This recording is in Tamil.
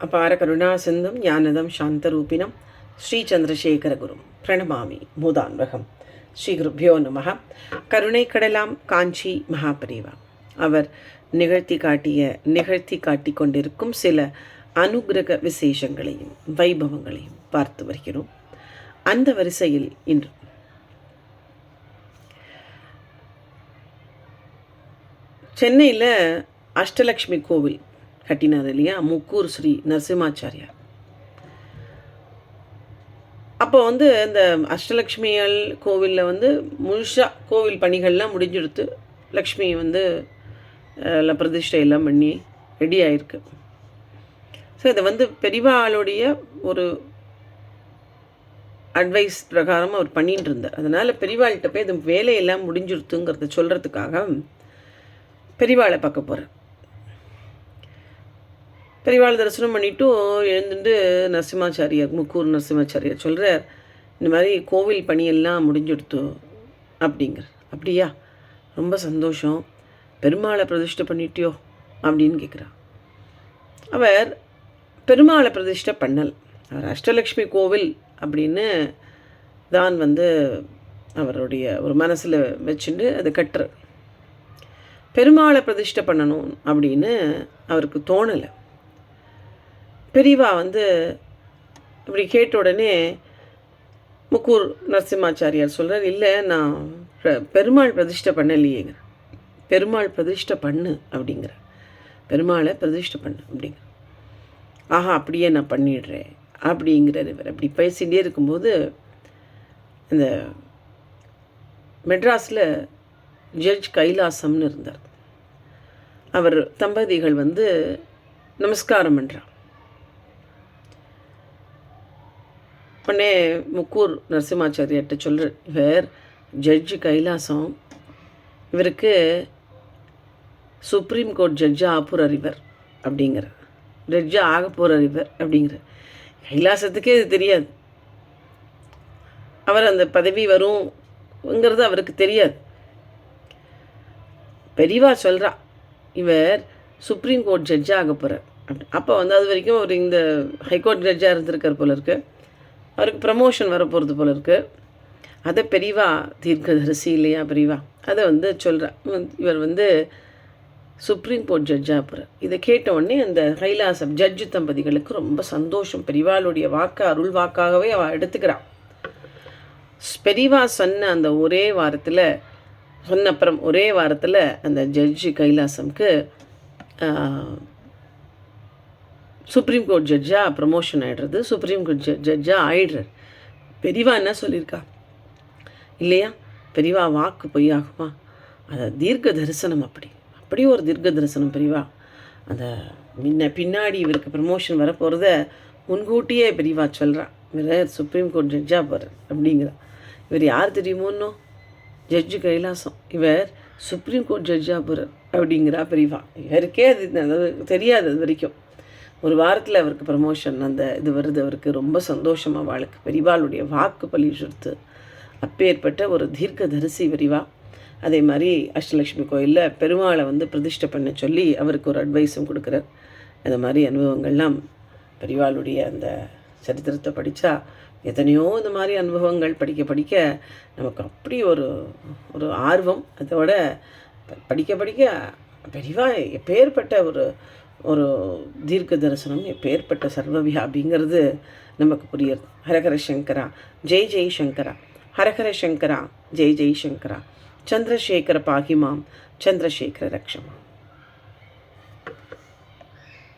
அபார கருணா சிந்தும் ஞானதம் சாந்தரூபிணம் ஸ்ரீ சந்திரசேகரகுரும் பிரணமாமி மூதான்வகம் ஸ்ரீ குருப்யோ நமக கருணை கடலாம் காஞ்சி மகாபரிவா. அவர் நிகழ்த்தி காட்டிய நிகழ்த்தி காட்டி கொண்டிருக்கும் சில அனுகிரக விசேஷங்களையும் வைபவங்களையும் பார்த்து வருகிறோம். அந்த வரிசையில் இன்று சென்னையில் அஷ்டலக்ஷ்மி கோவில் கட்டினார் இல்லையா? முக்கூர் ஸ்ரீ நரசிம்மாச்சாரியார். அப்போ வந்து இந்த அஷ்டலக்ஷ்மிகள் கோவிலில் வந்து முழுசாக கோவில் பணிகள்லாம் முடிஞ்செடுத்து லக்ஷ்மி வந்து எல்லாம் பிரதிஷ்டை எல்லாம் பண்ணி ரெடி ஆயிருக்கு. ஸோ இதை வந்து பெரியவாளுடைய ஒரு அட்வைஸ் பிரகாரம் அவர் பண்ணிட்டு இருந்தார். அதனால் பெரியவாள்கிட்ட போய் இது வேலையெல்லாம் முடிஞ்சிருத்துங்கிறத சொல்கிறதுக்காக பெரியவாளை பார்க்க போகிறேன் பெரியவாள் தரிசனம் பண்ணிவிட்டு எழுந்துட்டு நரசிம்மாச்சாரியார் முக்கூர் நரசிம்மாச்சாரியார் சொல்கிறார் இந்த மாதிரி கோவில் பணியெல்லாம் முடிஞ்சுடுத்து அப்படிங்கிற அப்படியா? ரொம்ப சந்தோஷம். பெருமாளை பிரதிஷ்டை பண்ணிட்டியோ? அப்படின்னு கேட்குறா அவர் பெருமாளை பிரதிஷ்டை பண்ணல். அவர் அஷ்டலக்ஷ்மி கோவில் அப்படின்னு தான் வந்து அவருடைய ஒரு மனசில் வச்சுட்டு அதை கட்டுற பெருமாளை பிரதிஷ்டை பண்ணணும் அப்படின்னு அவருக்கு தோணலை. பிரிவா வந்து இப்படி கேட்ட உடனே முக்கூர் நரசிம்மாச்சாரியார் சொல்கிறார் இல்லை நான் பெருமாள் பிரதிஷ்டை பண்ணலையேங்க பெருமாள் பிரதிஷ்டை பண்ணு அப்படிங்கிற. பெருமாளை பிரதிஷ்டை பண்ணு அப்படிங்கிற. ஆஹா அப்படியே நான் பண்ணிடுறேன் அப்படிங்கிறார் இவர். அப்படி பேசிகிட்டே இருக்கும்போது இந்த மெட்ராஸில் ஜட்ஜ் கைலாசம்னு இருந்தார். அவர் தம்பதிகள் வந்து நமஸ்காரம் பண்ணுறார் உடனே முக்கூர் நரசிம்மாச்சாரியார்கிட்ட சொல்கிற இவர் ஜட்ஜு கைலாசம். இவருக்கு சுப்ரீம் கோர்ட் ஜட்ஜாக ஆப்பூர் அறிவர் இவர் அப்படிங்கிற ஜட்ஜாக ஆக போகிற இவர் அப்படிங்கிற கைலாசத்துக்கே இது தெரியாது. அவர் அந்த பதவி வரும்ங்கிறது அவருக்கு தெரியாது. பெரியவா சொல்கிறா இவர் சுப்ரீம் கோர்ட் ஜட்ஜாக ஆக போகிறார் அப்போ வந்து அது வரைக்கும் அவர் இந்த ஹைகோர்ட் ஜட்ஜாக இருந்திருக்கார் போல இருக்குது அவருக்கு ப்ரமோஷன் வரப்போகிறது போல இருக்குது அதை பெரியவா தீர்க்கதரிசி இல்லையா பெரியவா அதை வந்து சொல்கிறா இவர் வந்து சுப்ரீம் கோர்ட் ஜட்ஜாக போகிறார் இதை கேட்ட உடனே அந்த கைலாசம் ஜட்ஜு தம்பதிகளுக்கு ரொம்ப சந்தோஷம். பெரியவாளுடைய வாக்கு அருள் வாக்காகவே அவள் எடுத்துக்கிறான் பெரியவா சொன்ன அந்த ஒரே வாரத்தில் சொன்ன அப்புறம் ஒரே வாரத்தில் அந்த ஜட்ஜு கைலாசம்க்கு சுப்ரீம் கோர்ட் ஜட்ஜாக ப்ரமோஷன் ஆகிடுறது சுப்ரீம் கோர்ட் ஜட் ஜட்ஜாக ஆயிடுறார். பெரியவா என்ன சொல்லியிருக்கா? இல்லையா? பெரியவா வாக்கு பொய்யாகுமா? அதை தீர்க்க தரிசனம் அப்படி. அப்படி ஒரு தீர்க்க தரிசனம் பெரியவா அந்த முன்ன பின்னாடி இவருக்கு ப்ரமோஷன் வரப்போகிறத முன்கூட்டியே பெரியவா சொல்கிறா இவர் சுப்ரீம் கோர்ட் ஜட்ஜாக போகிறார் அப்படிங்கிறா. இவர் யார் தெரியுமோன்னோ ஜட்ஜு கைலாசம். இவர் சுப்ரீம் கோர்ட் ஜட்ஜாக போகிறார் அப்படிங்கிறா பெரியவா இவருக்கே அது தெரியாது அது வரைக்கும். ஒரு வாரத்தில் அவருக்கு ப்ரமோஷன் அந்த இது வருது அவருக்கு ரொம்ப சந்தோஷமாக வாழ்க்கை. பெரிவாளுடைய வாக்கு பலி அப்பேற்பட்ட ஒரு தீர்க்க தரிசி விரிவா அதே மாதிரி அஷ்டலக்ஷ்மி கோயிலில் பெருமாளை வந்து பிரதிஷ்டை பண்ண சொல்லி அவருக்கு ஒரு அட்வைஸும் கொடுக்குறார். அந்த மாதிரி அனுபவங்கள்லாம் பெரிவாளுடைய அந்த சரித்திரத்தை படித்தா எத்தனையோ இந்த மாதிரி அனுபவங்கள் படிக்க படிக்க நமக்கு அப்படி ஒரு ஒரு ஆர்வம். அதோட படிக்க படிக்க பெரிவா எப்பேற்பட்ட ஒரு ஒரு தீர்க்க தரிசனம் எப்பேற்பட்ட சர்வவியாபிங்கிறது நமக்கு புரியுது ஹரஹர சங்கரா ஜெய் ஜெய் சங்கரா. ஹரஹர சங்கரா ஜெய் ஜெய் சங்கரா. சந்திரசேகர பாகிமாம் சந்திரசேகர ரக்ஷமாம்.